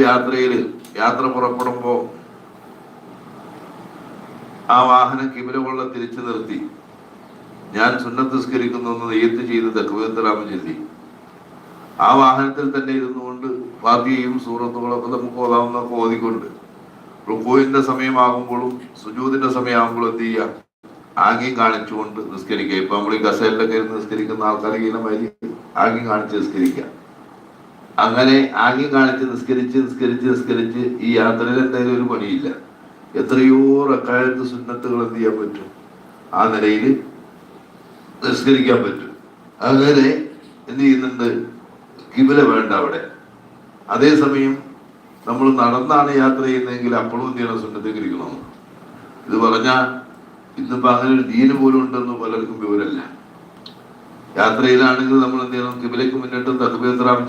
യാത്രയിൽ യാത്ര പുറപ്പെടുമ്പോ ആ വാഹനം കിബില കൊള്ള തിരിച്ചു നിർത്തി. ഞാൻ സുന്നത്തിസ്കരിക്കുന്നു എന്ന് നെയ്യത്ത് ചെയ്ത് തക്വീത്തരാമൻ ചൊല്ലി. ആ വാഹനത്തിൽ തന്നെ ഇരുന്നുകൊണ്ട് ഫാത്തിയയും സൂറത്തുകളൊക്കെ നമുക്ക് ഓതാവുന്നൊക്കെ ഓതിക്കൊണ്ട്. റുക്കോയിന്റെ സമയമാകുമ്പോഴും സുജൂതിന്റെ സമയമാകുമ്പോഴും എന്ത് ചെയ്യുക ആംഗ്യം കാണിച്ചുകൊണ്ട് നിസ്കരിക്കുക. ഇപ്പൊ നമ്മൾ ഈ കസേലിലൊക്കെ ഇരുന്ന് നിസ്കരിക്കുന്ന ആൾക്കാരെ ആംഗ്യം കാണിച്ച് നിസ്കരിക്കുക. അങ്ങനെ ആംഗ്യം കാണിച്ച് നിസ്കരിച്ച് നിസ്കരിച്ച് നിസ്കരിച്ച് ഈ യാത്രയിൽ എന്തായാലും ഒരു പണിയില്ല. എത്രയോ റക്കാലത്ത് സുന്നത്തുകൾ എന്ത് ചെയ്യാൻ പറ്റും? ആ നിലയിൽ നിസ്കരിക്കാൻ പറ്റും. അങ്ങനെ എന്ത് ചെയ്യുന്നുണ്ട്? കിബില വേണ്ട അവിടെ. അതേസമയം നമ്മൾ നടന്നാണ് യാത്ര ചെയ്യുന്നതെങ്കിൽ അപ്പോഴും എന്ത് ചെയ്യണം? സുന്നത്തേക്കിരിക്കണം ഇത് പറഞ്ഞാൽ ഇന്നിപ്പോ അങ്ങനെ ഒരു ദീന് പോലും ഉണ്ടെന്ന് പലർക്കും വിവരമല്ല. യാത്രയിലാണെങ്കിൽ നമ്മൾ എന്ത് ചെയ്യണം? കിബിലേക്ക് മുന്നിട്ട് തക്ബീത്രാം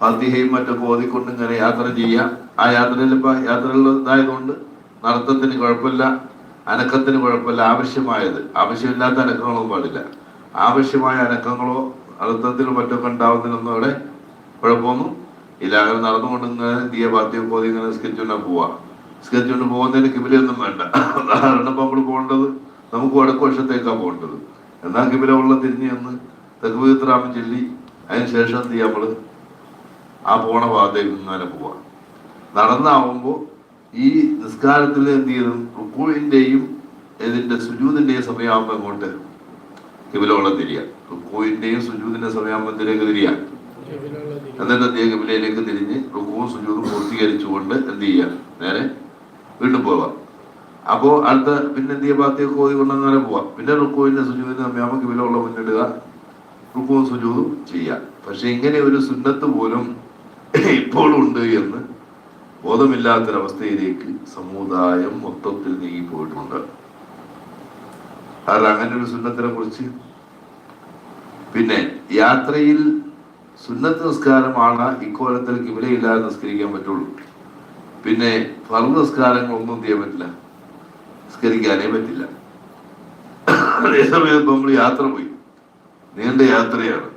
ചെല്ല മറ്റും ഓതിക്കൊണ്ട് ഇങ്ങനെ യാത്ര ചെയ്യാം. ആ യാത്രയിൽ ഇപ്പൊ യാത്രകളിൽ ഇതായതുകൊണ്ട് നടത്തത്തിന് കുഴപ്പമില്ല അനക്കത്തിന് കുഴപ്പമില്ല. ആവശ്യമായത് ആവശ്യമില്ലാത്ത അനക്കങ്ങളൊന്നും പാടില്ല. ആവശ്യമായ അനക്കങ്ങളോ നടത്തത്തിലും മറ്റൊക്കെ ഉണ്ടാവുന്നതിനൊന്നും അവിടെ കുഴപ്പമൊന്നും ഇല്ല. അങ്ങനെ നടന്നുകൊണ്ട് ഇങ്ങനെ ദിയ പാത്തിയൊക്കെ പോയി ഇങ്ങനെ സ്കെച്ചുകൊണ്ട് പോവാ. സ്കെച്ചുകൊണ്ട് പോകുന്നതിന് കിബിലൊന്നും വേണ്ട. ഉദാഹരണം ഇപ്പൊ നമ്മൾ പോകേണ്ടത് നമുക്ക് വടക്ക് വശത്തേക്കാ പോകേണ്ടത്. എന്നാൽ കിബില ഉള്ള തിരിഞ്ഞ് എന്ന് തെക്കുവിത്രാമൻ ചൊല്ലി അതിന് ശേഷം എന്ത് ചെയ്യാം നമ്മൾ? ആ പോണ ഭാഗത്തേക്ക് ഇങ്ങനെ പോവാ. നടന്നാവുമ്പോ ഈ നിസ്കാരത്തിൽ എന്ത് ചെയ്യും? റുക്കൂഴിന്റെയും ഇതിന്റെ സുജൂതിന്റെയും സമയമാകുമ്പോ എങ്ങോട്ട് കിബിലോളം തിരിയാ. റുക്കൂഴിന്റെയും സുജൂതിന്റെ സമയമാകുമ്പോഴത്തേക്ക് തിരിയാ? എന്നിട്ട് എന്ത് ചെയ്യുക കിബിലയിലേക്ക് തിരിഞ്ഞ് റുക്കുവും സുജൂതും പൂർത്തീകരിച്ചുകൊണ്ട് എന്ത് ചെയ്യാം? നേരെ വീണ്ടും പോവാം. അപ്പോ അടുത്ത പിന്നെ എന്ത് ചെയ്യാ? ഭാഗത്തേക്ക് ഓതി കൊണ്ട് അങ്ങനെ പോവാം. പിന്നെ റുക്കുവിന്റെ സുജൂതിന്റെ സമയമാകുമ്പോൾ കിബിലോളം മുന്നിടുക റുക്കുവും സുജൂതും ചെയ്യാം. പക്ഷെ ഇങ്ങനെ ഒരു സുന്നത്ത് പോലും ഇപ്പോഴും ഉണ്ട് എന്ന് ബോധമില്ലാത്തൊരവസ്ഥയിലേക്ക് സമുദായം മൊത്തത്തിൽ നീങ്ങി പോയിട്ടുണ്ട് കാരണം അങ്ങനെ ഒരു സുന്നത്തിനെ കുറിച്ച് പിന്നെ യാത്രയിൽ സുന്നത്ത് നിസ്കാരമാണ് ഇക്കോലത്തിൽ കിവിലയില്ലാതെ നിസ്കരിക്കാൻ പറ്റുള്ളൂ. പിന്നെ ഫർദ് നിസ്കാരങ്ങളൊന്നും ചെയ്യാൻ പറ്റില്ല? നിസ്കരിക്കാനേ പറ്റില്ല. അതേസമയം ഇപ്പൊ നമ്മൾ യാത്ര പോയി. നീണ്ട യാത്രയാണ്.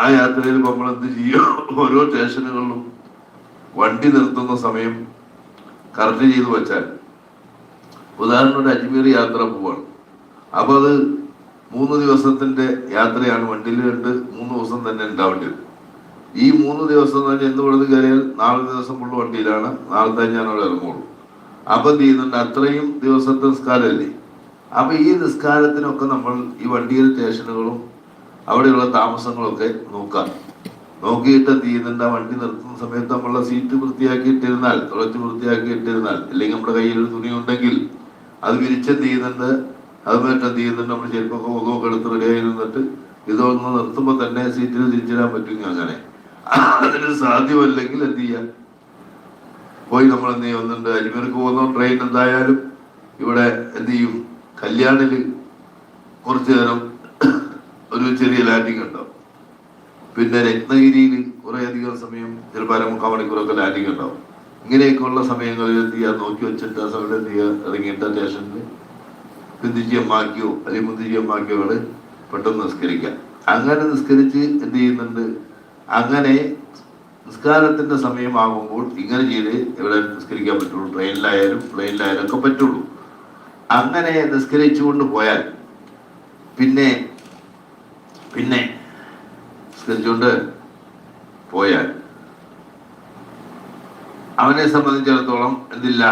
ആ യാത്രയിൽ നമ്മൾ എന്ത് ചെയ്യും? ഓരോ സ്റ്റേഷനുകളിലും വണ്ടി നിർത്തുന്ന സമയം കറക്റ്റ് ചെയ്ത് വെച്ചാൽ ഉദാഹരണം ഒരു അജ്മീർ യാത്ര പോവാണ്. അപ്പൊ അത് മൂന്ന് ദിവസത്തിന്റെ യാത്രയാണ്. വണ്ടിയിൽ കണ്ട് മൂന്ന് ദിവസം തന്നെ ഉണ്ടാവേണ്ടി വരും. ഈ മൂന്ന് ദിവസം തന്നെ എന്ന് ഇവിടുന്ന് കയറിയാൽ നാല് ദിവസം ഫുള്ള് വണ്ടിയിലാണ്. നാളെ തന്നെ ഞാൻ അവിടെ ഇറങ്ങുള്ളൂ. അപ്പൊ എന്ത് ചെയ്യുന്നുണ്ട്? അത്രയും ദിവസത്തെ നിസ്കാരമല്ലേ? അപ്പൊ ഈ നിസ്കാരത്തിനൊക്കെ നമ്മൾ ഈ വണ്ടിയിൽ സ്റ്റേഷനുകളും അവിടെയുള്ള താമസങ്ങളൊക്കെ നോക്കാം. നോക്കിയിട്ട് ചെയ്യുന്നുണ്ട്? വണ്ടി നിർത്തുന്ന സമയത്ത് നമ്മളുടെ സീറ്റ് വൃത്തിയാക്കി ഇട്ടിരുന്നാൽ തുളച്ച് വൃത്തിയാക്കി ഇട്ടിരുന്നാൽ അല്ലെങ്കിൽ നമ്മുടെ കയ്യിൽ ഒരു തുണി ഉണ്ടെങ്കിൽ അത് വിരിച്ചെന്ത് ചെയ്യുന്നുണ്ട്? അത് മറ്റേ എന്ത് ചെയ്യുന്നുണ്ട്? നമ്മൾ ചെരുപ്പൊക്കെ മുഖമൊക്കെ എടുത്ത് റെഡിയായി നിന്നിട്ട് ഇതൊന്ന് നിർത്തുമ്പോൾ തന്നെ സീറ്റിൽ തിരിച്ചിടാൻ പറ്റുമെങ്കിൽ അങ്ങനെ. അതിന് സാധ്യമല്ലെങ്കിൽ എന്ത് ചെയ്യാം? പോയി നമ്മൾ എന്ത് ചെയ്യും? ഒന്നുണ്ട്. അജ്മീർക്ക് പോകുന്ന ട്രെയിൻ എന്തായാലും ഇവിടെ എന്ത് ചെയ്യും? കല്യാണിൽ കുറച്ചു നേരം ഒരു ചെറിയ ലാൻഡിങ് ഉണ്ടാവും. പിന്നെ രത്നഗിരിയിൽ കുറെ അധികം സമയം ചിലപ്പോൾ അരമുക്കാൽ മണിക്കൂറൊക്കെ ലാൻഡിങ് ഉണ്ടാവും. ഇങ്ങനെയൊക്കെയുള്ള സമയങ്ങളിൽ എന്ത് ചെയ്യുക നോക്കി വെച്ചിട്ട് ആ സമയത്ത് എന്ത് ചെയ്യുക ഇറങ്ങിയിട്ട് സ്റ്റേഷനിൽ പിന്തിരിയമ്മാക്കിയോ അല്ലെങ്കിൽ മുന്തിരിയമ്മാക്കിയോ അവിടെ പെട്ടെന്ന് നിസ്കരിക്കാം അങ്ങനെ നിസ്കരിച്ച് എന്ത് ചെയ്യുന്നുണ്ട്? അങ്ങനെ നിസ്കാരത്തിന്റെ സമയമാകുമ്പോൾ ഇങ്ങനെ ചെയ്ത് എവിടെ നിസ്കരിക്കാൻ പറ്റുള്ളൂ? ട്രെയിനിലായാലും പ്ലെയിനിലായാലും ഒക്കെ പറ്റുള്ളൂ. അങ്ങനെ നിസ്കരിച്ചുകൊണ്ട് പോയാൽ പിന്നെ പിന്നെ ശ്രദ്ധിച്ചുകൊണ്ട് പോയാൽ അവനെ സംബന്ധിച്ചിടത്തോളം എന്തില്ല?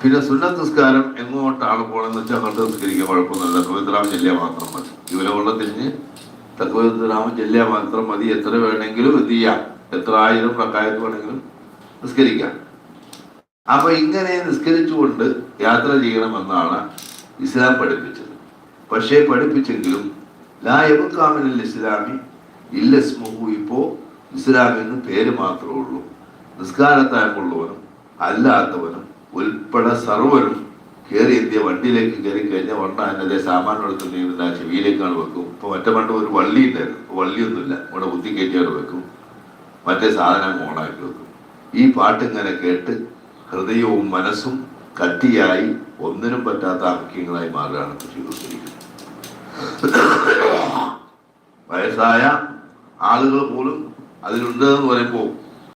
പിന്നെ സുന്നസ്കാരം നിസ്കാരം എങ്ങോട്ടാണ് പോകണമെന്ന് വെച്ചാൽ അങ്ങോട്ട് നിസ്കരിക്കാൻ കുഴപ്പമൊന്നുമില്ല. തക്വീത്രാമം ചെല്ലിയാൽ മാത്രം മതി. ഇവരെ വെള്ളം തിരിഞ്ഞ് തക്വീത്രാമം ചെല്ലിയാൽ മാത്രം മതി. എത്ര വേണമെങ്കിലും എന്ത് ചെയ്യാം? എത്ര ആയിരം പ്രക്കായത്ത് വേണമെങ്കിലും നിസ്കരിക്കാം. അപ്പൊ ഇങ്ങനെ നിസ്കരിച്ചുകൊണ്ട് യാത്ര ചെയ്യണമെന്നാണ് ഇസ്ലാം പഠിപ്പിച്ചത്. പക്ഷേ പഠിപ്പിച്ചെങ്കിലും ലായബുക്കാമിനിൽ ഇസ്ലാമി ഇല്ലസ്മുഹു ഇപ്പോ ഇസ്ലാമിന് പേര് മാത്രമേ ഉള്ളൂ. നിസ്കാരത്തായമുള്ളവനും അല്ലാത്തവനും ഉൾപ്പെടെ സർവനും കയറി എത്തിയ വണ്ടിയിലേക്ക് കയറി കഴിഞ്ഞാൽ വണ്ണ അതിന്റെ സാമാനം എടുത്ത് നീന്തുന്ന ചെവിയിലേക്കാണ് വെക്കും. ഇപ്പൊ മറ്റേ പണ്ട് ഒരു വള്ളി ഉണ്ടായിരുന്നു. വള്ളിയൊന്നുമില്ല. ഇവിടെ ബുദ്ധി കയറ്റിയാണ് വെക്കും. മറ്റേ സാധനം ഓണാക്കി വെക്കും. ഈ പാട്ട് ഇങ്ങനെ കേട്ട് ഹൃദയവും മനസ്സും കട്ടിയായി ഒന്നിനും പറ്റാത്ത ആക്കിയങ്ങളായി മാറുകയാണ് കൃഷി വയസ്സായ ആളുകൾ പോലും അതിലുണ്ട് എന്ന് പറയുമ്പോൾ